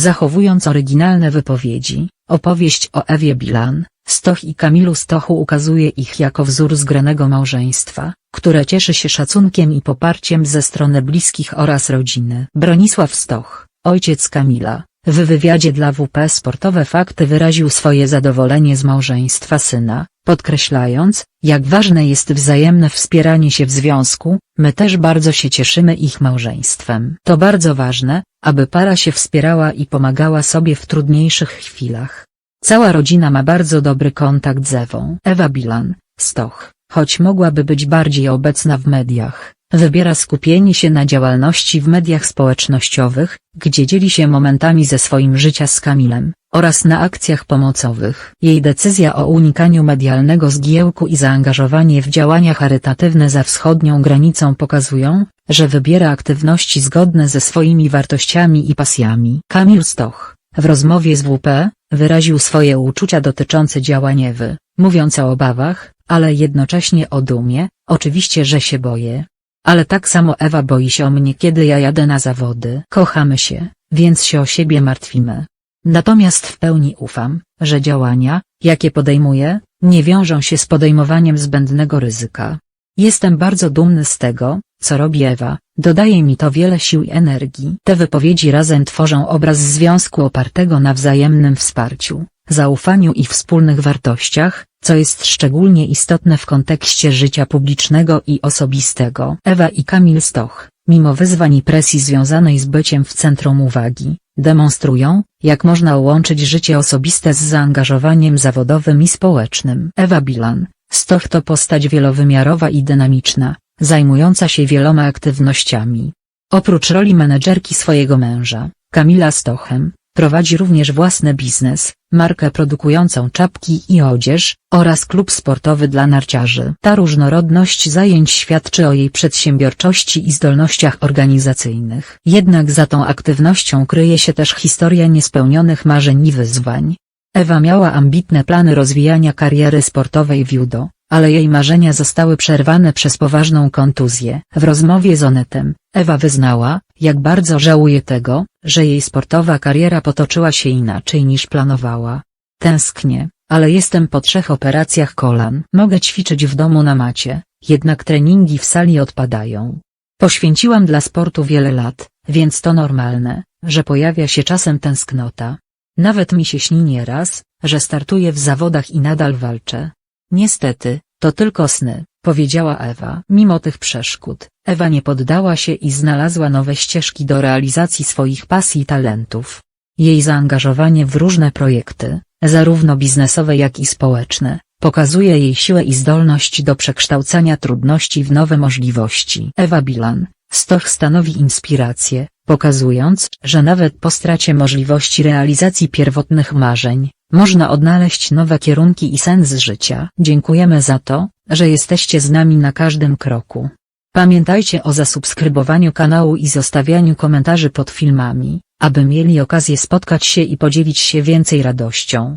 zachowując oryginalne wypowiedzi. Opowieść o Ewie Bilan, Stoch i Kamilu Stochu ukazuje ich jako wzór zgranego małżeństwa, które cieszy się szacunkiem i poparciem ze strony bliskich oraz rodziny. Bronisław Stoch, ojciec Kamila, w wywiadzie dla WP Sportowe Fakty wyraził swoje zadowolenie z małżeństwa syna, podkreślając, jak ważne jest wzajemne wspieranie się w związku, my też bardzo się cieszymy ich małżeństwem. To bardzo ważne, aby para się wspierała i pomagała sobie w trudniejszych chwilach. Cała rodzina ma bardzo dobry kontakt z Ewą. Ewa Bilan, Stoch, choć mogłaby być bardziej obecna w mediach, wybiera skupienie się na działalności w mediach społecznościowych, gdzie dzieli się momentami ze swoim życia z Kamilem, oraz na akcjach pomocowych. Jej decyzja o unikaniu medialnego zgiełku i zaangażowanie w działania charytatywne za wschodnią granicą pokazują, że wybiera aktywności zgodne ze swoimi wartościami i pasjami. Kamil Stoch, w rozmowie z WP, wyraził swoje uczucia dotyczące działań Ewy, mówiąc o obawach, ale jednocześnie o dumie, oczywiście że się boję. Ale tak samo Ewa boi się o mnie kiedy ja jadę na zawody. Kochamy się, więc się o siebie martwimy. Natomiast w pełni ufam, że działania, jakie podejmuję, nie wiążą się z podejmowaniem zbędnego ryzyka. Jestem bardzo dumny z tego, co robi Ewa, dodaje mi to wiele sił i energii. Te wypowiedzi razem tworzą obraz związku opartego na wzajemnym wsparciu, zaufaniu i wspólnych wartościach, co jest szczególnie istotne w kontekście życia publicznego i osobistego. Ewa i Kamil Stoch, mimo wyzwań i presji związanej z byciem w centrum uwagi, demonstrują, jak można łączyć życie osobiste z zaangażowaniem zawodowym i społecznym. Ewa Bilan, Stoch to postać wielowymiarowa i dynamiczna, zajmująca się wieloma aktywnościami. Oprócz roli menedżerki swojego męża, Kamila Stochem, prowadzi również własny biznes, markę produkującą czapki i odzież, oraz klub sportowy dla narciarzy. Ta różnorodność zajęć świadczy o jej przedsiębiorczości i zdolnościach organizacyjnych. Jednak za tą aktywnością kryje się też historia niespełnionych marzeń i wyzwań. Ewa miała ambitne plany rozwijania kariery sportowej w judo, ale jej marzenia zostały przerwane przez poważną kontuzję. W rozmowie z Onetem, Ewa wyznała, jak bardzo żałuje tego, że jej sportowa kariera potoczyła się inaczej niż planowała. Tęsknię, ale jestem po trzech operacjach kolan. Mogę ćwiczyć w domu na macie, jednak treningi w sali odpadają. Poświęciłam dla sportu wiele lat, więc to normalne, że pojawia się czasem tęsknota. Nawet mi się śni nieraz, że startuję w zawodach i nadal walczę. Niestety, to tylko sny, powiedziała Ewa. Mimo tych przeszkód, Ewa nie poddała się i znalazła nowe ścieżki do realizacji swoich pasji i talentów. Jej zaangażowanie w różne projekty, zarówno biznesowe jak i społeczne, pokazuje jej siłę i zdolność do przekształcania trudności w nowe możliwości. Ewa Bilan, Stoch stanowi inspirację, pokazując, że nawet po stracie możliwości realizacji pierwotnych marzeń, można odnaleźć nowe kierunki i sens życia. Dziękujemy za to, że jesteście z nami na każdym kroku. Pamiętajcie o zasubskrybowaniu kanału i zostawianiu komentarzy pod filmami, aby mieli okazję spotkać się i podzielić się więcej radością.